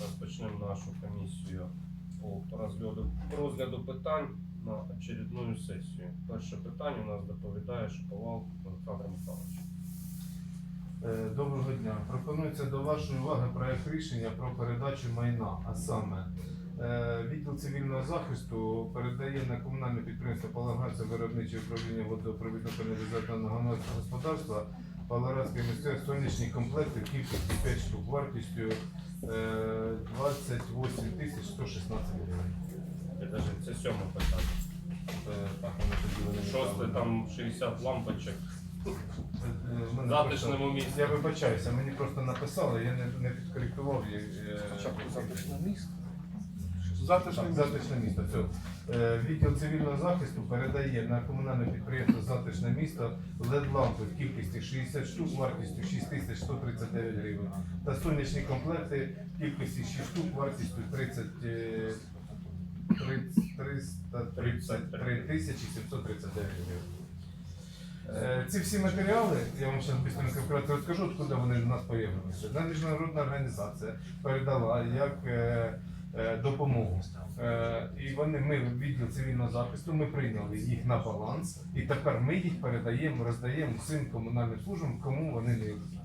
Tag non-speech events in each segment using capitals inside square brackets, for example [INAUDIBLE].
Розпочнемо нашу комісію по розгляду, розгляду питань на очередну сесію. Перше питання у нас доповідає Шаповал Олександр Михайлович. Е, Доброго дня. Пропонується до вашої уваги проект рішення про передачу майна, а саме е, відділ цивільного захисту передає на комунальне підприємство Палаградця виробниче управління водопровідно-каналізаційного господарства Палаградської місцевої сонячні комплекти кількістю 5 штук вартістю 28 тисяч 116 гривень. Це сьоме питання. Е, Так, воно тоді вони Шосте там 60 лампочок Е, в в мене затишному місці. Я вибачаюся, мені просто написали, я не, не підкоректував. я, е, Затишне Так, місто. затишне місто. Все. Е, Відділ цивільного захисту передає на комунальне підприємство Затишне місто LED-лампи в кількості 60 штук вартістю 6139 гривень та сонячні комплекти в кількості 6 штук вартістю 30, е, 30 333 тисячі 739 гривень. Е, Ці всі матеріали, я вам зараз быстренько вкратце розкажу, откуда вони в нас з'явилися. Міжнародна організація передала як е, допомогу. Е, і вони, ми, в відділ цивільного захисту, ми прийняли їх на баланс, і тепер ми їх передаємо, роздаємо всім комунальним службам, кому вони необхідні.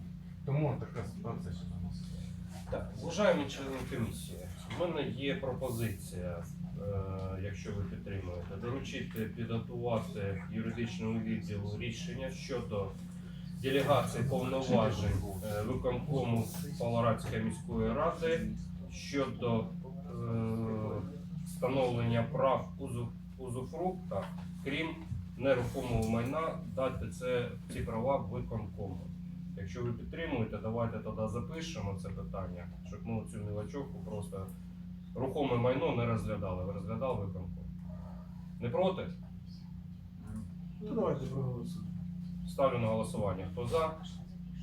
Тому така ситуація. у нас. Так, уважаємо члени комісії, в мене є пропозиція, е, якщо ви підтримуєте, доручити підготувати юридичному відділу рішення щодо делегації повноважень е, виконкому Паларадської міської ради щодо е, встановлення прав узу- узуфрукта, крім нерухомого майна, дати це ці права виконкому. Якщо ви підтримуєте, давайте тоді запишемо це питання, щоб ми цю мілочовку просто рухоме майно не розглядали. Ви розглядали виконком. Не проти? Ну, давайте проголосуємо. Ставлю на голосування. Хто за?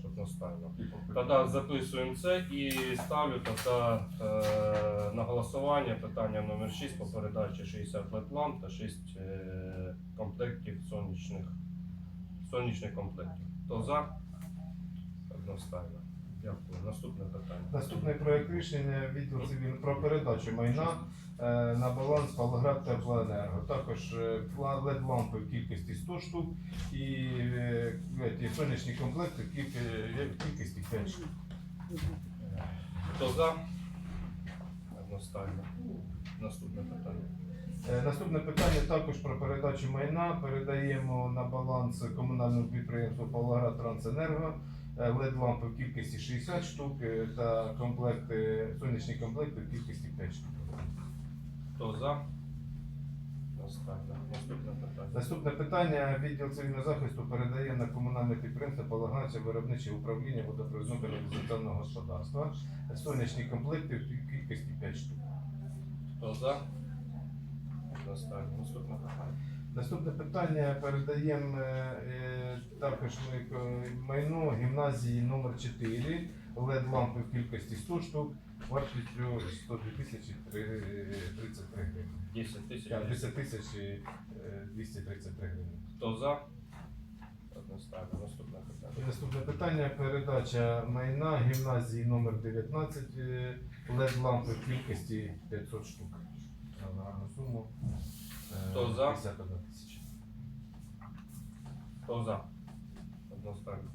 Одностайно. Тоді записуємо це і ставлю тоді е, на голосування питання номер 6 по передачі 60 LED ламп та 6 е, комплектів сонячних, сонячних комплектів. Хто за? Одностайно. Дякую. Наступне питання. Наступний проект рішення відділ цивільного про передачу майна е, на баланс Павлоград Теплоенерго. Також е, лампи в кількості 100 штук і е, ті сонячні комплекти в кіль- е, в кількості 5 штук. Хто за? Одностайно. Наступне питання. Е, Наступне питання також про передачу майна. Передаємо на баланс комунальному підприємству Павлоград Трансенерго led лампи в кількості 60 штук е, та комплекти, сонячні комплекти в кількості 5 штук. Хто за? Наступне питання. Наступне питання. Відділ цивільного захисту передає на комунальне підприємство Палагація виробниче управління водопровідного каналізаційного господарства сонячні комплекти в кількості 5 штук. Хто за? Наступне питання. Наступне питання передаємо е, е, також ми е, майно гімназії номер 4 led лампи в кількості 100 штук вартістю 102 тисячі 33 гривень. 10 тисяч. 10 тисяч е, 233 гривень. Хто за? Одностайно. Наступне питання. І Наступне питання передача майна гімназії номер 19 е, led лампи в кількості 500 штук. На суму. Е, Хто за? 51 тисяча. Хто за? Одностайно.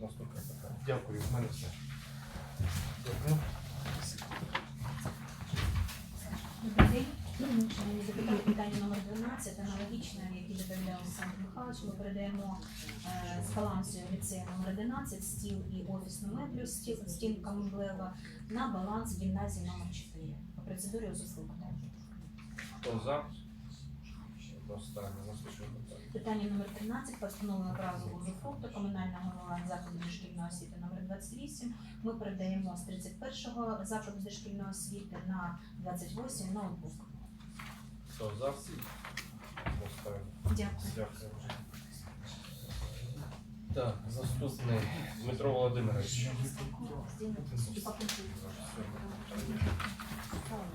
Наступне питання. Дякую, в мене все. День. Шановні депутати, питання номер 12, аналогічне, яке доповідав Олександр Михайлович. Ми передаємо е, з балансу ліцею номер 11 стіл і офісну меблю, стіл, стінка меблева на баланс гімназії номер 4 по процедурі узуфрукту. Хто за? Наступне питання. Питання номер 13 постановлено право узуфрукту комунального закладу дошкільної освіти номер 28. Ми передаємо з 31-го закладу дошкільної освіти на 28 ноутбук. Хто за? Одностайно. Дякую. Дякую. Так, наступний Дмитро Володимирович.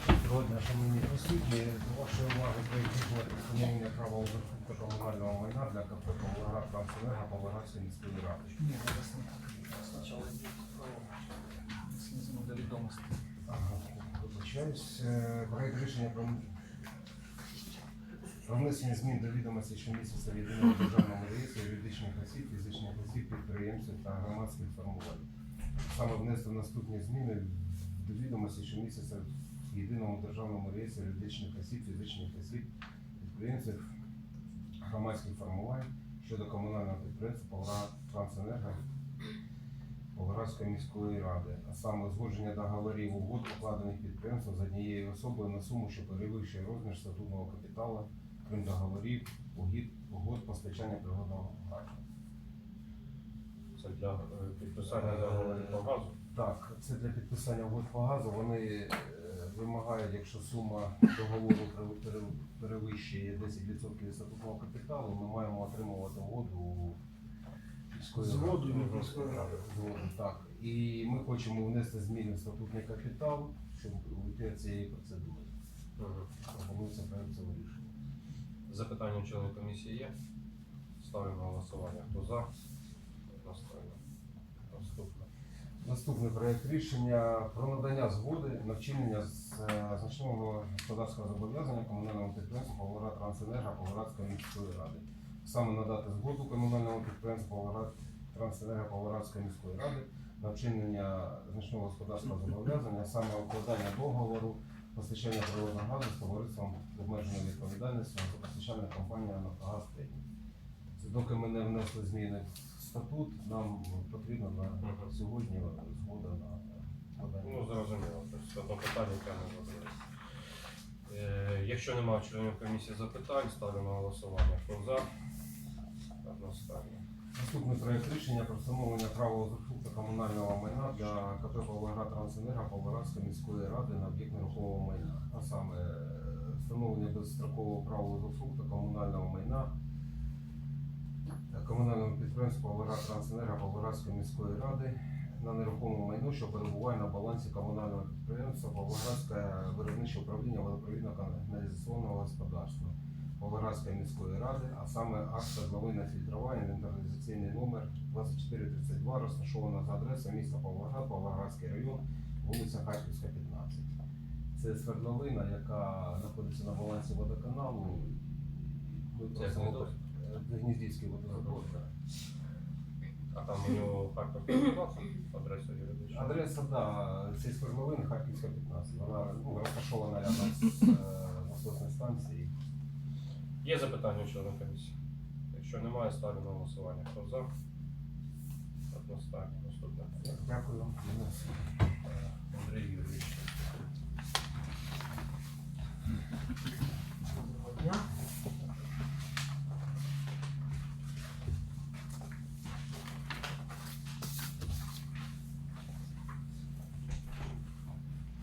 Доброго дня, шановні присутні. До вашої уваги про встановлення права узурпу комунального майна для КП Павлоград Трансенерго Павлоградської міської ради. Ні, зараз не так. Спочатку йдуть до відомості. Ага. Вибачаюсь, е, проект рішення про, про внесення змін до відомостей щомісяця в єдиному державному реєстрі юридичних осіб, фізичних осіб, підприємців та громадських формувань. Саме внести наступні зміни до відомостей щомісяця в єдиному державному реєстрі юридичних осіб, фізичних осіб, підприємців, громадських формувань щодо комунального підприємства Павла Трансенерго Волгарадської міської ради, а саме узгодження договорів угод, укладених підприємством з однією особою на суму, що перевищує розмір статутного капіталу, крім договорів, угід, угод постачання природного газу. Це для е, підписання договорів по газу. Так, це для підписання угод по газу. Вони е, вимагають, якщо сума договору пере- пере- перевищує 10% від статутного капіталу, ми маємо отримувати угоду у міської. Згоду від. Згоду, так. І ми хочемо внести зміни в статутний капітал, щоб уйти від цієї процедури. Пропонується проект цього рішення. Запитання членів комісії є? Ставимо на голосування. Хто за? Настроєно. Наступне. Наступний проект рішення про надання згоди на вчинення з е, значного господарського зобов'язання комунальному підприємству Павлоград Трансенерго Павлоградської міської ради. Саме надати згоду комунальному підприємству Павлоград Трансенерго Павлоградської міської ради на вчинення значного господарського зобов'язання, саме укладання договору постачання природного газу з товариством з обмеженою відповідальністю постачальна компанія Нафтогаз Технік. Доки ми не внесли зміни в статут, нам потрібно на сьогодні згода на Ну, подання. зрозуміло. Тобто одне питання, яке не задалось. Е, Якщо немає членів комісії запитань, ставлю на голосування. Хто за? Одностайно. Наступний проект рішення про встановлення права узурпу комунального майна для КП Павлоград Трансенерго Павлоградської міської ради на об'єкт нерухомого майна. А саме е, встановлення безстрокового права узурпу комунального майна е, комунальному підприємству Павлоград Трансенерго Павлоградської міської ради на нерухоме майно, що перебуває на балансі комунального підприємства Павлоградське виробниче управління водопровідно-каналізаційного господарства. Павлоградської міської ради, а саме акт свердловинне фільтрування, інвентаризаційний номер 2432, розташована за адресою міста Павлоград, Павлоградський район, вулиця Харківська, 15. Це свердловина, яка знаходиться на балансі водоканалу. Ми просимо- Е, Гніздівський водозабор. А там у нього Харків 15, адреса юридична. Адреса, да, цієї свердловини Харківська 15. Вона ну, розташована рядом з е, насосною станцією. Є запитання у членів комісії? Якщо немає, ставлю на голосування. Хто за? Одностайно. Наступне. Дякую. вам. Андрій Юрійович. Доброго дня.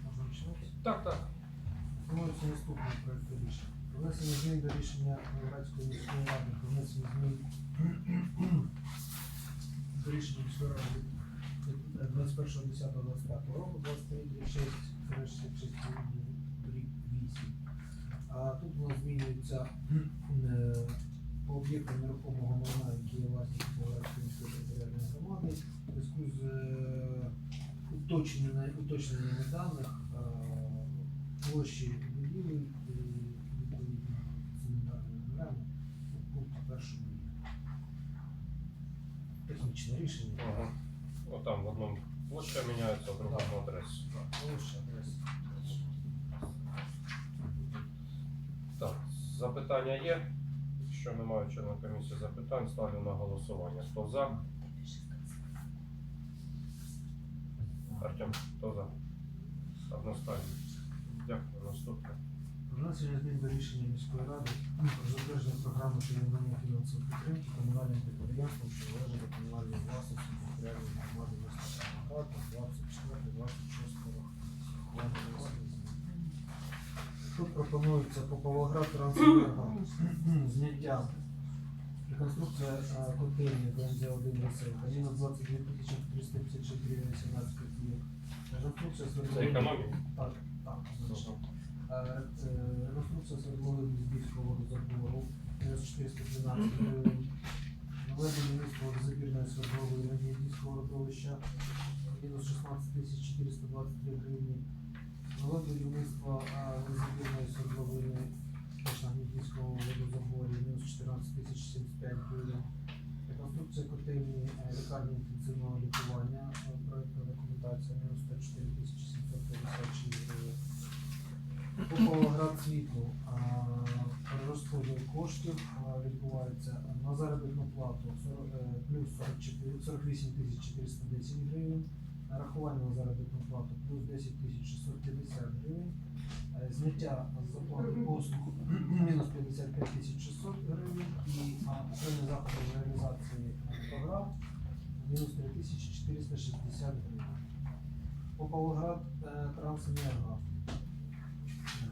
Можна починати? Так, так. Пропонується наступний проект рішення. Про Внесення змін до рішення Павлоградської міської ради про внесення змін до рішення міської ради 21.10.25 року 23.6 рік 8. А тут у нас змінюється е, по об'єктам нерухомого майна, які є власністю Павлоградської міської територіальної громади, в зв'язку з е, уточненими даних е, площі будівель і відповідно санітарними номерами у пункті першому є. Технічне рішення. Ага. Ну там в одному площа міняється, в другому адреса. Площа, адреса. Так, запитання є. Якщо немає членів комісії запитань, ставлю на голосування. Хто за? Артем, хто за? Одностайно. Дякую. Наступне. Внесення змін до рішення міської ради про затвердження програми фінансування фінансової підтримки комунальним підприємствам, що належать до комунальної власності територіальної громади міста Павлоград 24-26 Тут пропонується по Павлоград трансенерго [CLEARS THROAT] зняття реконструкція е, котельні БНЗ-1 веселка, мінус 22 тисячі 356 18 копійок. Реконструкція Це економія? Так, так, значно. Е, Реконструкція свердловини Львівського водозабору мінус 412 гривень. Наведення міського забірної свердловини Львівського родовища мінус 16 тисяч 423 гривні. Нове а, свердловини на водозаборі мінус 14 тисяч 75 гривень. Реконструкція котельні е, лікарні інтенсивного лікування, е, проектна документація мінус 104 тисячі 756 гривень. По Павлоград світлу перерозподіл коштів відбувається на заробітну плату 40, е, плюс 44, 48 410 гривень, нарахування на заробітну плату плюс 10 650 гривень, е, зняття з оплати послуг [CLEARS THROAT] мінус 55 600 гривень і окремі заходи з реалізації е, програм мінус 3 тисячі 460 гривень. По Павлоград Трансенерго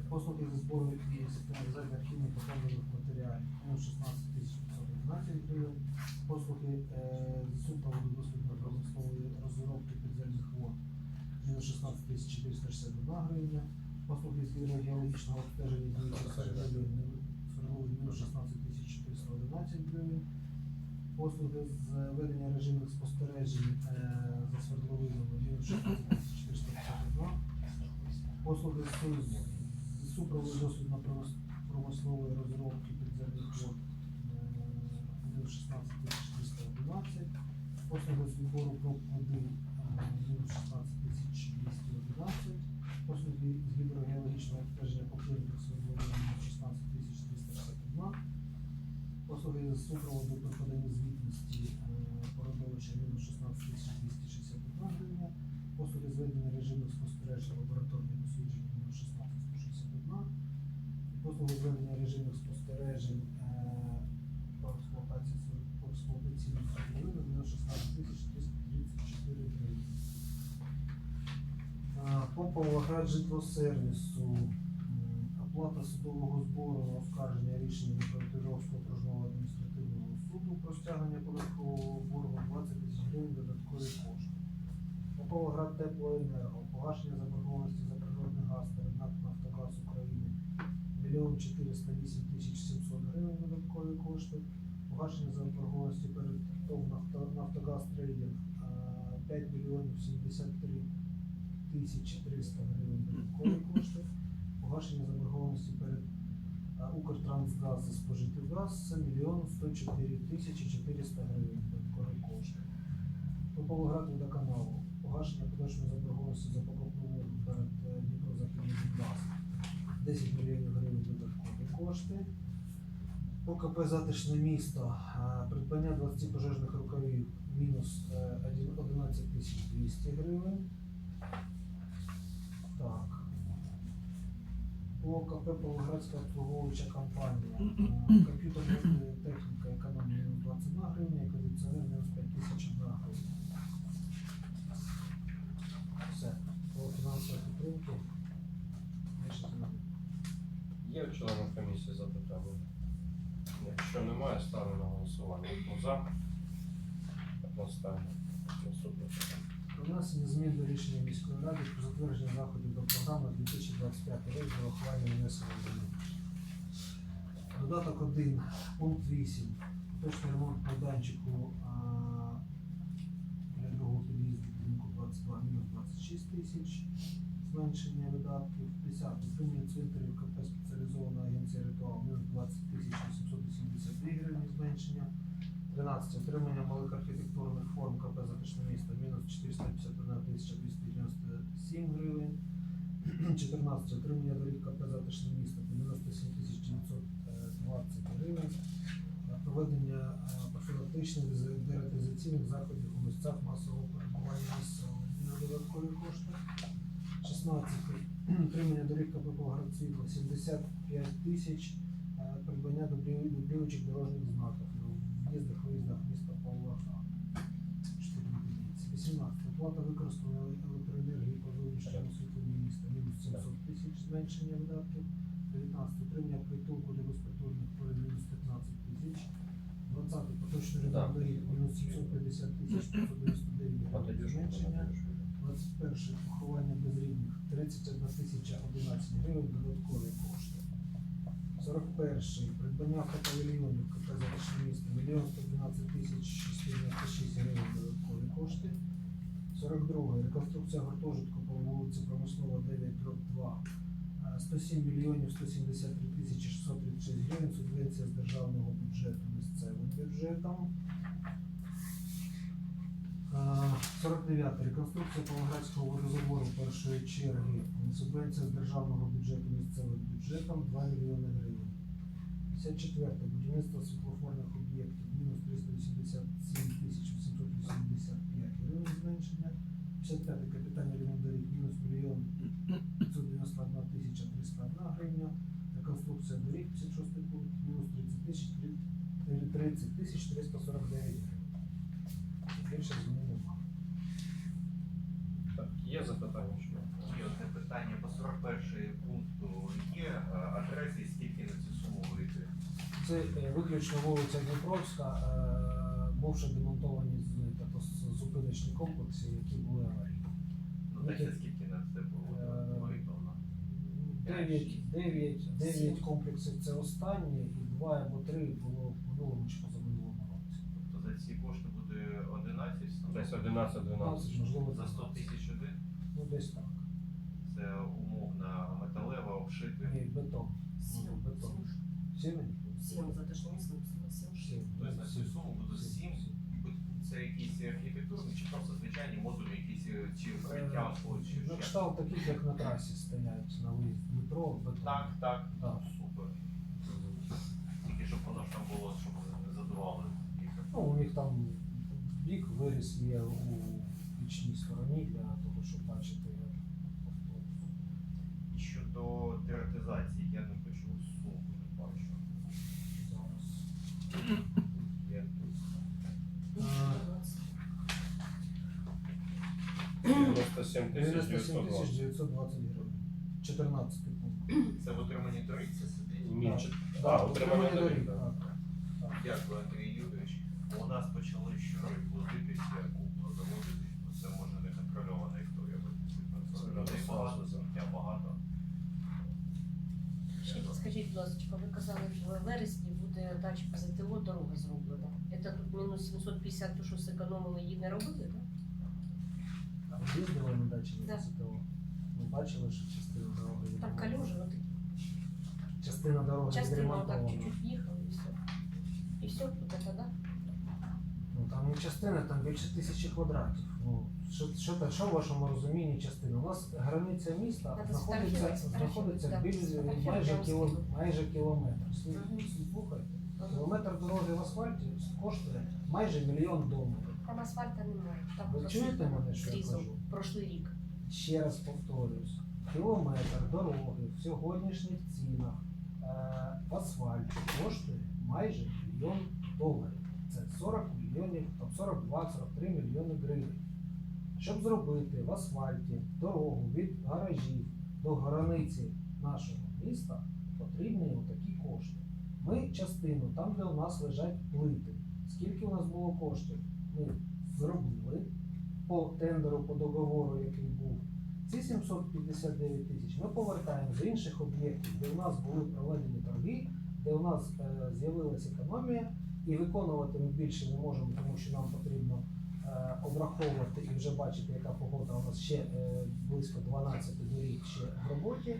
Послуги зі збору і систематизації архівних та матеріалів мінус 16 тисяч 511 гривень. Послуги е, з супроводу дослідно промислової розробки підземних вод мінус 16 тисяч 461 гривня. Послуги з гідрогеологічного обстеження мінус 16 тисяч 411 гривень. Послуги з ведення режимних спостережень е, за свердловинами мінус 16 тисяч 451 Послуги з супроводу дослідно промислової розробки підземних вод е, мінус 16 311, послуги з відбору проб води е, 16 211, послуги з гідрогеологічного обстеження свердловин мінус 16 тисяч 361, послуги з супроводу при поданні звітності породовища мінус 16 тисяч 261 гривня, послуги зведення режимних спостережень лабораторних досліджень мінус 16 161, послуги зведення режимних спостережень е, по експлуатації по експлуатаційним мінус 16 тисяч 334 гривні. Е, По Павлоград житлосервісу оплата судового збору на оскарження рішення Дніпропетровського окружного адміністративного суду про стягнення податкового боргу 20 тисяч гривень додаткові кошти. По Павлоград теплоенерго, погашення заборгованості за природний газ перед НАК Нафтогаз України 1 408 тисяч 700 гривень додаткові кошти, погашення заборгованості перед ТОВ Нафтогаз Трейдинг е, 5 мільйонів 73 тисячі 300 гривень додаткові кошти, погашення заборгованості перед е, Укртрансгаз за спожитий газ це 1 104 тисячі 400 гривень додаткові кошти. По Павлоград водоканалу погашення подальшої заборгованості за покупну перед е, Дніпрозахідним 10 мільйонів гривень додаткові кошти. По КП Затишне місто е, придбання 20 пожежних рукавів мінус е, 11 тисяч 200 гривень. Так. По КП Павлоградська обслуговуюча компанія. е, Комп'ютерна е, техніка економія мінус 21 гривня і кондиціонер мінус 5 тисяч 1 гривня. Все. По фінансовій підтримці. Більше немає. Є у членів комісії запитання? Якщо немає, ставлю на голосування. Хто за? Одностайно. Наступне питання. Змін до рішення міської ради про затвердження заходів до програми 2025 рік з урахуванням внесення змін. Додаток 1, пункт 8. Точний ремонт майданчику для другого під'їзду будинку 22 мінус 26 тисяч. Зменшення видатків. 10. Утримання цвинтарів КП спеціалізована агенція ритуал мінус 20 тисяч 882 гривні зменшення. 13. Отримання малих архітектурних форм КП Затишне місто мінус 451 297 гривень. [CLEARS THROAT] 14. Отримання доріг КП Затишне місто 97 920 гривень. Проведення е, профілактичних дератизаційних заходів у місцях масового перебування на додаткові кошти. 16. Отримання доріг КП Павлоград 75 тисяч е, придбання дублю- дублюючих дорожніх знаків на в'їздах, виїздах міста Павлоград. 4 одиниці. 18. Оплата використаної електроенергії по зовнішньому освітленню міста мінус 700 тисяч зменшення видатків. 19. Отримання притулку для безпритульних тварин мінус 15 тисяч. 20. Поточний ремонт доріг мінус 750 тисяч 599 гривень зменшення. 21. Поховання безрідних 31 тисяча 11 гривень додаткові кошти. 41. Придбання фотопавільйонів КП Затишне місто 1 112 тисяч 196 гривень додаткові кошти. 42. Реконструкція гуртожитку по вулиці Промислова 9 дроб 2 107 мільйонів 173 тисячі 636 гривень субвенція з державного бюджету місцевим бюджетом. Е, 49. Реконструкція Павлоградського водозабору першої черги. Субвенція з державного бюджету місцевим бюджетом 2 мільйони гривень. 54. Будівництво світлофорних об'єктів мінус 387 тисяч 885 гривень зменшення. 55. Капітальний ремонт доріг мінус мільйон 591 тисяча 301 гривня. Реконструкція доріг 56 пункт мінус 30 тисяч 349 гривень. Більше змін немає. Так, є запитання? чи ні? Є одне питання по 41 пункту. Є е, адреси, і скільки на цю суму вийти? Це е, виключно вулиця Дніпровська, е, бувши демонтовані з, тобто, зупиночні комплекси, які були аварійні. Ну, дайте скільки на це було Е? Дев'ять, дев'ять, дев'ять комплексів це останні, і два або три було в минулому чи позаминулому році. Тобто за ці кошти буде 11 Десь 11-12. можливо, За 100 тисяч один? Ну, десь так. Це умовно металева, обшити. Ні, бетон. Сім. Бетон. Сім затишне місце написано сім. Сім. Тобто на цю суму буде Сім. 7. Це якісь архітектурні чи просто звичайні модулі, якісь е, чи вкриття або чи На ще? кшталт таких, як на трасі стоять на виїзд в метро, бетон. Так, так. Так. Супер. Тільки щоб воно ж там було, щоб не задувало. їх. Ну, у них там бік виріс є у бічній стороні для того, щоб бачити автобус. І щодо теоретизації, 97 тисяч 97 920. 920 гривень. 14 пункт. Це в отриманні доріг це сидить? Ні, Так. чи- Да, а, отримання доріг. Дякую, Андрій Юрійович. У нас почали щори плодитися, купно заводитись, це може не контрольована історія. Людей багато, сміття багато. Ще скажіть, будь ласка, ви казали, що в вересні буде дача ПЗТО дорога зроблена. Це тут мінус 750, то що зекономили, її не робили, так? Їздили на дачі Да. ЦТО? Ви бачили, що частина дороги Там відремонтована? калюжі, отакі. Частина дороги Частина отак відремонтована. чуть-чуть їхала і все. І все, вот это, да? Ну там не частина, там більше тисячі квадратів. Ну, що, що, та- що в вашому розумінні частина? У нас границя міста Надо знаходиться, сфотографувати, знаходиться так, біль, майже, кіло, майже кілометр. Слу- Слухайте, Ага. кілометр дороги в асфальті коштує майже мільйон доларів. Там асфальта немає. Там Ви чуєте мене, що я кажу? Прошлий рік. Ще раз повторюсь, кілометр дороги в сьогоднішніх цінах е, в асфальті коштує майже мільйон доларів. Це 40 мільйонів, там 42-43 мільйони гривень. Щоб зробити в асфальті дорогу від гаражів до границі нашого міста, потрібні отакі кошти. Ми частину, там, де у нас лежать плити, скільки у нас було коштів, ми зробили по тендеру, по договору, який був. Ці 759 тисяч ми повертаємо з інших об'єктів, де у нас були проведені торги, де у нас е, з'явилася економія, і виконувати ми більше не можемо, тому що нам потрібно е, обраховувати і вже бачити, яка погода у нас ще е, близько 12 доріг ще в роботі,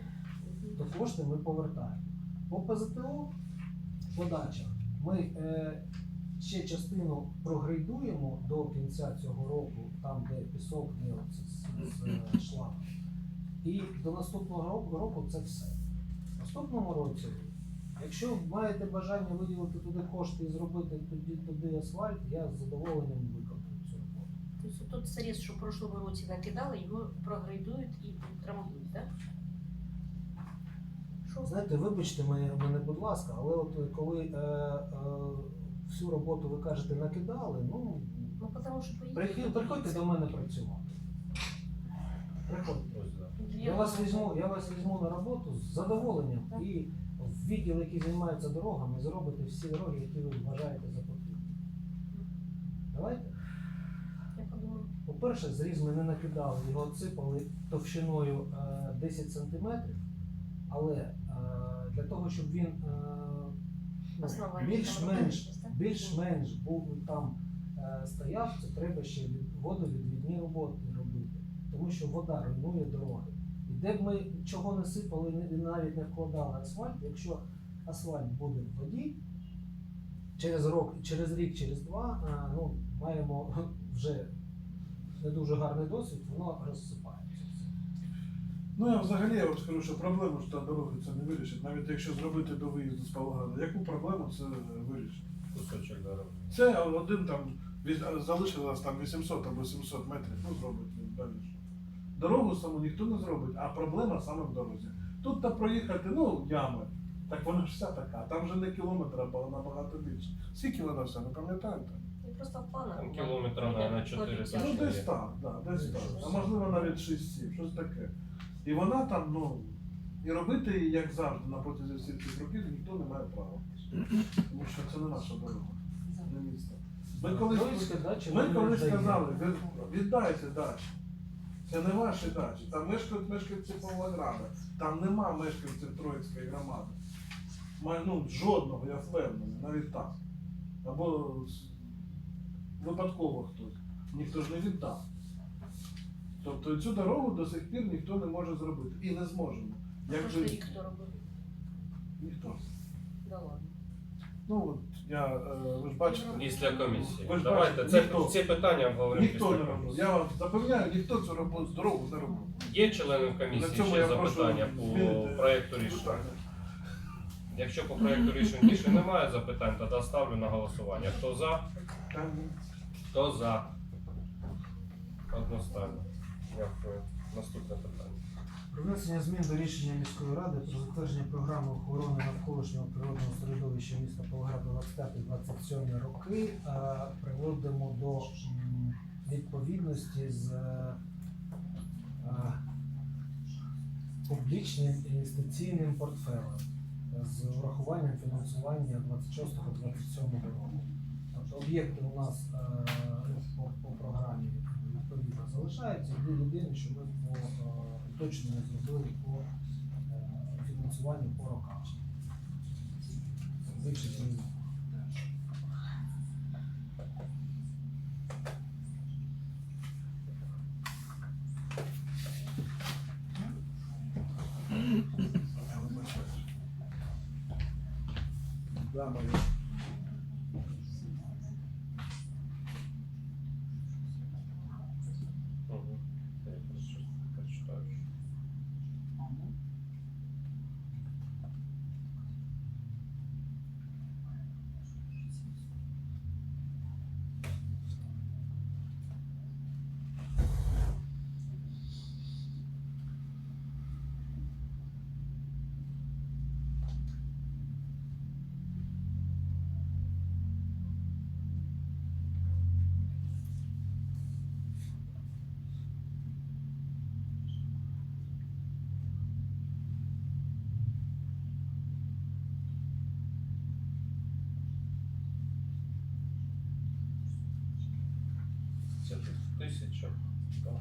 то кошти ми повертаємо. По ПЗТО подача. Ми е, ще частину прогрейдуємо до кінця цього року, там де пісок, оце з, е. І до наступного року, це все. В наступному році, якщо маєте бажання виділити туди кошти і зробити туди, туди асфальт, я з задоволенням виконую цю роботу. Тобто тот срез, що в прошлому році накидали, його прогрейдують і трамбують, так? Знаєте, вибачте мене, мене, будь ласка, але от коли е, е, всю роботу ви кажете накидали, ну Ну, потому що прихи- приходьте до мене працювати. Приходьте. Я вас візьму, я вас візьму на роботу з задоволенням Так. і в відділ, який займається дорогами, зробите всі дороги, які ви вважаєте за потрібне. Давайте. Я подумаю. По-перше, зріз ми не накидали, його отсипали товщиною е, 10 сантиметрів, але е, для того, щоб він е, ну, більш-менш більш-менш був там е, стояв, це треба ще водовідвідні роботи робити. Тому що вода руйнує дороги. Іде де б ми чого не сипали, ні- навіть не вкладали асфальт, якщо асфальт буде в воді, через рок, через рік, через два, а, ну, маємо [LAUGHS] вже не дуже гарний досвід, воно розсипається. Ну я взагалі я вам скажу, що проблему ж та дороги це не вирішить. Навіть якщо зробити до виїзду з Павлограда, яку проблему це вирішить? Кусочок дороги. Це один там від- залишилось там 800 або 700 метрів, ну зробить він далі. що. Дорогу саму ніхто не зробить, а проблема саме в дорозі. Тут та проїхати, ну, ями. Так вона ж вся така, там вже не кілометр, а набагато більше. Скільки вона вся, ви пам'ятаєте? І просто в планах. Там була. кілометра, Люди наверно, чотири. Ну, десь так, да, десь так. А можливо навіть 6-7, щось таке. І вона там, ну, і робити її, як завжди, на протязі всіх цих років ніхто не має права. Тому що це не наша дорога, не місто. Ми колись, ми колись сказали, «Ви- віддайте дачі. Це не ваші дачі, там мешкають мешканці Павлограда, там нема мешканців Троїцької громади. Ну, жодного, я впевнений, навіть так. Або випадково хтось. Ніхто ж не віддав. Тобто цю дорогу до сих пір ніхто не може зробити. І не зможемо. Як же ніхто. Да ладно. Ну от я, е, ви ж бачите, Після комісії. Ви ж Давайте бачите, це, ніхто- ці питання обговоримо ніхто після не робив. комісії. Я вам запевняю, ніхто цю роботу дорогу не робив. Є членів На комісії цьому ще я прошу запитання по змінити проєкту рішення? питання. Якщо по проєкту рішень більше немає запитань, тоді ставлю на голосування. Хто за? Там Хто за? Одностайно. Дякую. Наступне питання. Про внесення змін до рішення міської ради про затвердження програми охорони навколишнього природного середовища міста Павлограда 25-27 роки е, приводимо до відповідності з е, публічним інвестиційним портфелем з урахуванням фінансування 26-27 року. Тобто об'єкти у нас е, по, по програмі відповідно залишаються. Єдине, що ми по уточнення зробили по е, фінансуванню по роках. Більше ніж Я вибачаюсь. Да, моя. Угу. Я просто прочитаю. Це тут тисяча. Так.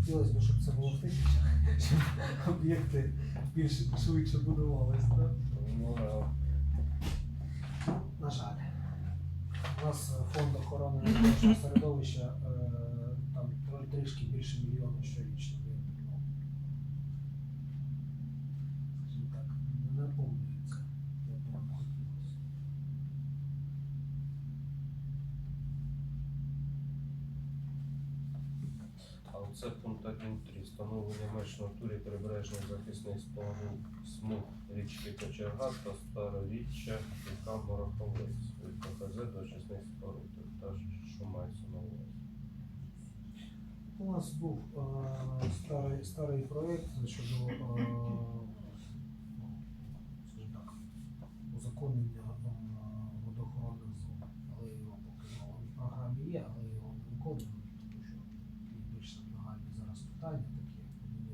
Хотілося б, щоб це було в тисячах, [LAUGHS] щоб об'єкти більш швидше будувалися. Да? Ну, да. На жаль. У нас фонд охорони навколишнього середовища е, там трішки більше мільйона щорічно. Він, ну, скажімо так, не наповнюється. як би нам хотілося. А оце пункт 1.3. Меж прибережних захисних смуг річки Кочерга та Староріччя ріка Мороховець від КПЗ до очисних споруд. Та що мається на увазі? У нас був е, старий, старий проєкт щодо е, ну, скажімо так, узаконення е, водоохоронних зон. Але його поки ну, в програмі є, але його не виконуємо, тому що є більш так нагальні зараз питання, такі як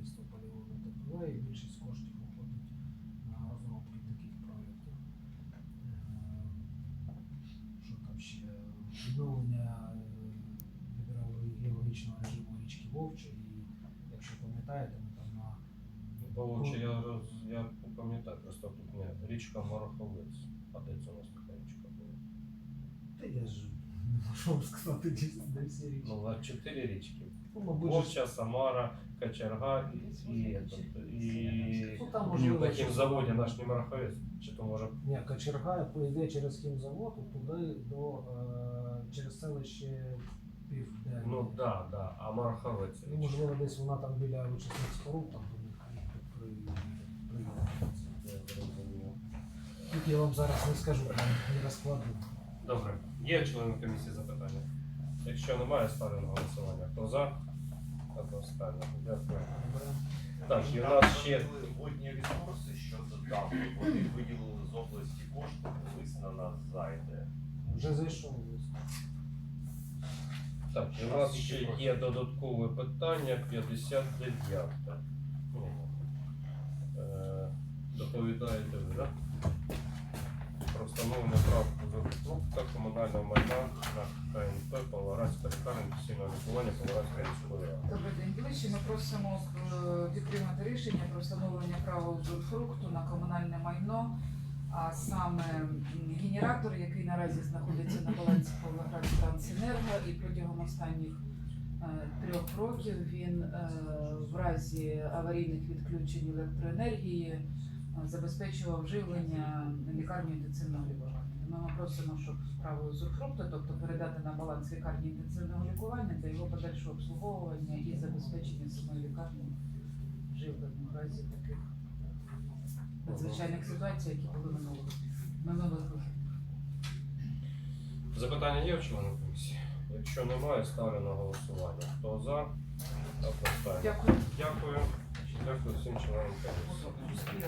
будівництво полігону ТПВ, і більшість коштів уходить на розробки таких проєктів. Е, Що там ще? Відновлення е, гідрогеологічного режиму річки Вовче, і якщо пам'ятаєте, ми там на Бо я роз я пам'ятаю, просто тут не річка Мороховець. А де це у нас така річка була? Та я ж Що вам сказати, дійсно, де всі річки. Ну, на чотири річки. Ну, мабуть, ж- Вовча, Самара, Кочерга і, і, этот, і, Ну, там і можливо, в таким щось- заводі наш Німараховець, чи то може Ні, кочерга йде через хімзавод туди до е, через селище Південне. Ну да, да, а Мараховець. І, можливо, десь вона там біля вичисних споруд, там до них при, приїхати. Я зрозумів. Тут я вам зараз не скажу, не розкладу. Добре, є члени комісії запитання? Якщо немає, ставлю на голосування. Хто за? Одностайно. Дякую. Добре. Так, і у нас ще водні ресурси щодо дамб. Вони виділили з області кошти, лист на нас зайде. Вже зайшов лист. так, і у нас ще є додаткове питання 59. Ну, е, Доповідаєте ви, так? Про встановлення прав та комунального майна на КНП Павлоградська лікарня інфекційного лікування Павлоградської міської. Добрий день, ближче. Ми просимо е, підтримати рішення про встановлення права узурфрукту на комунальне майно, а саме генератор, який наразі знаходиться на балансі Павлоградтрансенерго, і протягом останніх е, трьох років він е, в разі аварійних відключень електроенергії забезпечував живлення лікарні інтенсивного лікування. Тому ми просимо, щоб право узурфрукту, тобто передати на баланс лікарні інтенсивного лікування для його подальшого обслуговування і забезпечення самої лікарні живленням в разі таких надзвичайних ситуацій, які були минулого минулих років. Запитання є в членів комісії? Якщо немає, ставлю на голосування. Хто за? Дякую. Дякую. Дякую всім членам комісії.